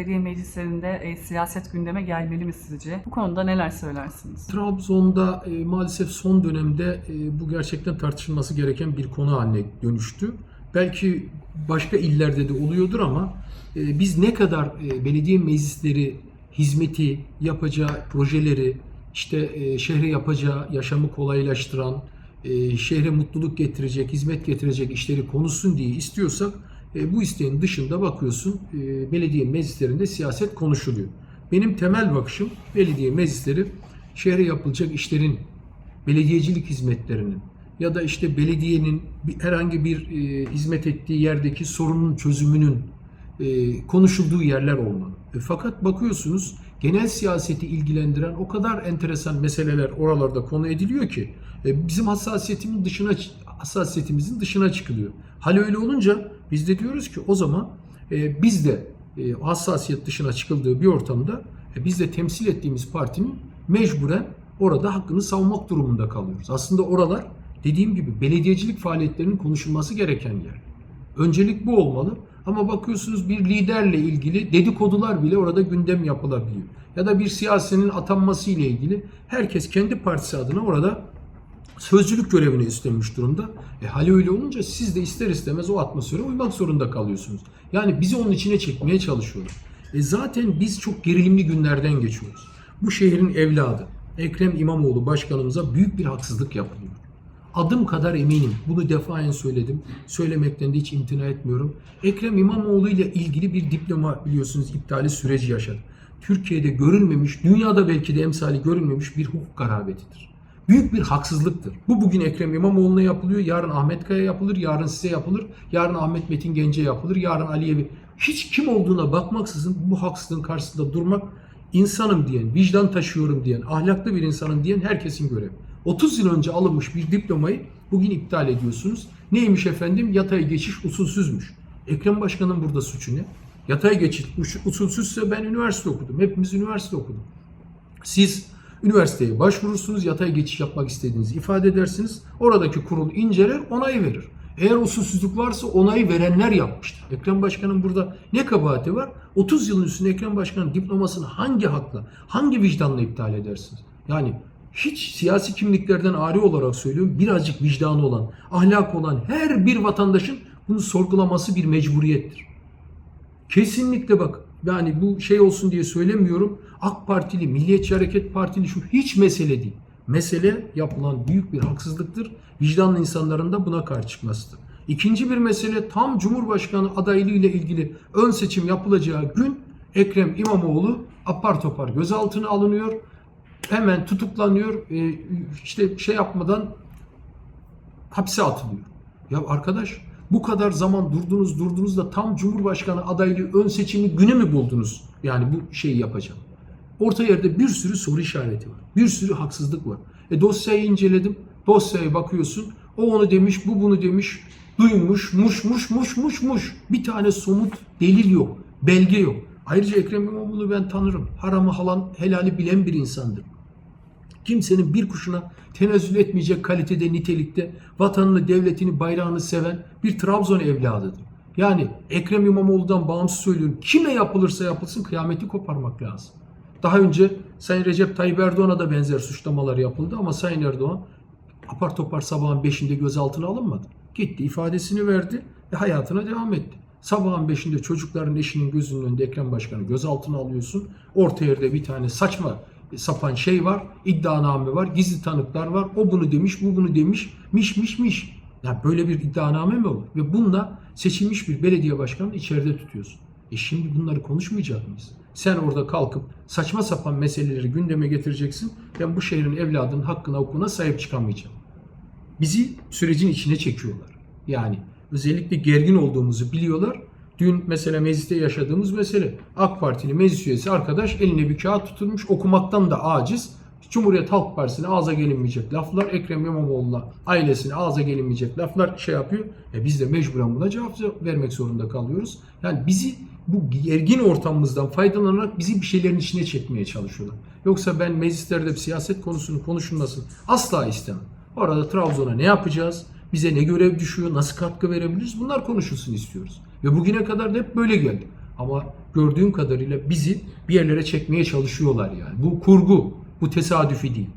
belediye meclislerinde e, siyaset gündeme gelmeli mi sizce? Bu konuda neler söylersiniz? Trabzon'da e, maalesef son dönemde e, bu gerçekten tartışılması gereken bir konu haline dönüştü. Belki başka illerde de oluyordur ama e, biz ne kadar e, belediye meclisleri hizmeti yapacağı projeleri işte e, şehre yapacağı yaşamı kolaylaştıran, e, şehre mutluluk getirecek, hizmet getirecek işleri konuşsun diye istiyorsak e, bu isteğin dışında bakıyorsun e, belediye meclislerinde siyaset konuşuluyor. Benim temel bakışım belediye meclisleri şehre yapılacak işlerin, belediyecilik hizmetlerinin ya da işte belediyenin herhangi bir e, hizmet ettiği yerdeki sorunun çözümünün e, konuşulduğu yerler olmalı. E, fakat bakıyorsunuz genel siyaseti ilgilendiren o kadar enteresan meseleler oralarda konu ediliyor ki e, bizim hassasiyetimin dışına hassasiyetimizin dışına çıkılıyor. Hal öyle olunca biz de diyoruz ki o zaman e, biz de e, hassasiyet dışına çıkıldığı bir ortamda e, biz de temsil ettiğimiz partinin mecburen orada hakkını savunmak durumunda kalıyoruz. Aslında oralar dediğim gibi belediyecilik faaliyetlerinin konuşulması gereken yer. Öncelik bu olmalı. Ama bakıyorsunuz bir liderle ilgili dedikodular bile orada gündem yapılabiliyor. Ya da bir siyasinin atanması ile ilgili herkes kendi partisi adına orada sözcülük görevini üstlenmiş durumda. E hali öyle olunca siz de ister istemez o atmosfere uymak zorunda kalıyorsunuz. Yani bizi onun içine çekmeye çalışıyorlar. E zaten biz çok gerilimli günlerden geçiyoruz. Bu şehrin evladı Ekrem İmamoğlu başkanımıza büyük bir haksızlık yapılıyor. Adım kadar eminim. Bunu defaen söyledim. Söylemekten de hiç imtina etmiyorum. Ekrem İmamoğlu ile ilgili bir diploma biliyorsunuz iptali süreci yaşadı. Türkiye'de görülmemiş, dünyada belki de emsali görülmemiş bir hukuk garabetidir. Büyük bir haksızlıktır. Bu bugün Ekrem İmamoğlu'na yapılıyor, yarın Ahmet Kaya yapılır, yarın size yapılır, yarın Ahmet Metin Gence yapılır, yarın Aliyevi. Hiç kim olduğuna bakmaksızın bu haksızlığın karşısında durmak insanım diyen, vicdan taşıyorum diyen, ahlaklı bir insanım diyen herkesin görevi. 30 yıl önce alınmış bir diplomayı bugün iptal ediyorsunuz. Neymiş efendim? Yatay geçiş usulsüzmüş. Ekrem Başkan'ın burada suçu ne? Yatay geçiş usulsüzse ben üniversite okudum. Hepimiz üniversite okuduk. Siz üniversiteye başvurursunuz, yatay geçiş yapmak istediğinizi ifade edersiniz. Oradaki kurul inceler, onay verir. Eğer usulsüzlük varsa onayı verenler yapmıştır. Ekrem Başkan'ın burada ne kabahati var? 30 yılın üstünde Ekrem Başkan'ın diplomasını hangi hakla, hangi vicdanla iptal edersiniz? Yani hiç siyasi kimliklerden ari olarak söylüyorum birazcık vicdanı olan, ahlak olan her bir vatandaşın bunu sorgulaması bir mecburiyettir. Kesinlikle bak yani bu şey olsun diye söylemiyorum. AK Partili, Milliyetçi Hareket Partili şu hiç mesele değil. Mesele yapılan büyük bir haksızlıktır. Vicdanlı insanların da buna karşı çıkmasıdır. İkinci bir mesele tam Cumhurbaşkanı adaylığı ile ilgili ön seçim yapılacağı gün Ekrem İmamoğlu apar topar gözaltına alınıyor. Hemen tutuklanıyor. E, işte şey yapmadan hapse atılıyor. Ya arkadaş bu kadar zaman durdunuz durdunuz da tam Cumhurbaşkanı adaylığı ön seçimi günü mü buldunuz? Yani bu şeyi yapacağım. Orta yerde bir sürü soru işareti var. Bir sürü haksızlık var. E dosyayı inceledim. Dosyaya bakıyorsun. O onu demiş, bu bunu demiş. Duymuş, muş, muş, muş, muş, muş. Bir tane somut delil yok. Belge yok. Ayrıca Ekrem İmamoğlu'nu ben tanırım. Haramı halan, helali bilen bir insandır. Kimsenin bir kuşuna tenezzül etmeyecek kalitede, nitelikte vatanını, devletini, bayrağını seven bir Trabzon evladıdır. Yani Ekrem İmamoğlu'dan bağımsız söylüyorum. Kime yapılırsa yapılsın kıyameti koparmak lazım. Daha önce Sayın Recep Tayyip Erdoğan'a da benzer suçlamalar yapıldı ama Sayın Erdoğan apar topar sabahın 5'inde gözaltına alınmadı. Gitti ifadesini verdi ve hayatına devam etti. Sabahın 5'inde çocukların eşinin gözünün önünde Ekrem Başkanı gözaltına alıyorsun. Orta yerde bir tane saçma sapan şey var, iddianame var, gizli tanıklar var. O bunu demiş, bu bunu demiş, miş miş miş. Ya böyle bir iddianame mi olur? Ve bununla seçilmiş bir belediye başkanını içeride tutuyorsun. E şimdi bunları konuşmayacak mıyız? Sen orada kalkıp saçma sapan meseleleri gündeme getireceksin. Ben bu şehrin evladının hakkına hukukuna sahip çıkamayacağım. Bizi sürecin içine çekiyorlar. Yani özellikle gergin olduğumuzu biliyorlar. Dün mesela mecliste yaşadığımız mesele. AK Partili meclis üyesi arkadaş eline bir kağıt tutulmuş okumaktan da aciz. Cumhuriyet Halk Partisi'ne ağza gelinmeyecek laflar, Ekrem İmamoğlu'na ailesine ağza gelinmeyecek laflar şey yapıyor. E biz de mecburen buna cevap vermek zorunda kalıyoruz. Yani bizi bu gergin ortamımızdan faydalanarak bizi bir şeylerin içine çekmeye çalışıyorlar. Yoksa ben meclislerde siyaset konusunun konuşulmasını asla istemem. Orada Trabzon'a ne yapacağız? Bize ne görev düşüyor, nasıl katkı verebiliriz bunlar konuşulsun istiyoruz. Ve bugüne kadar da hep böyle geldi. Ama gördüğüm kadarıyla bizi bir yerlere çekmeye çalışıyorlar yani. Bu kurgu, bu tesadüfi değil.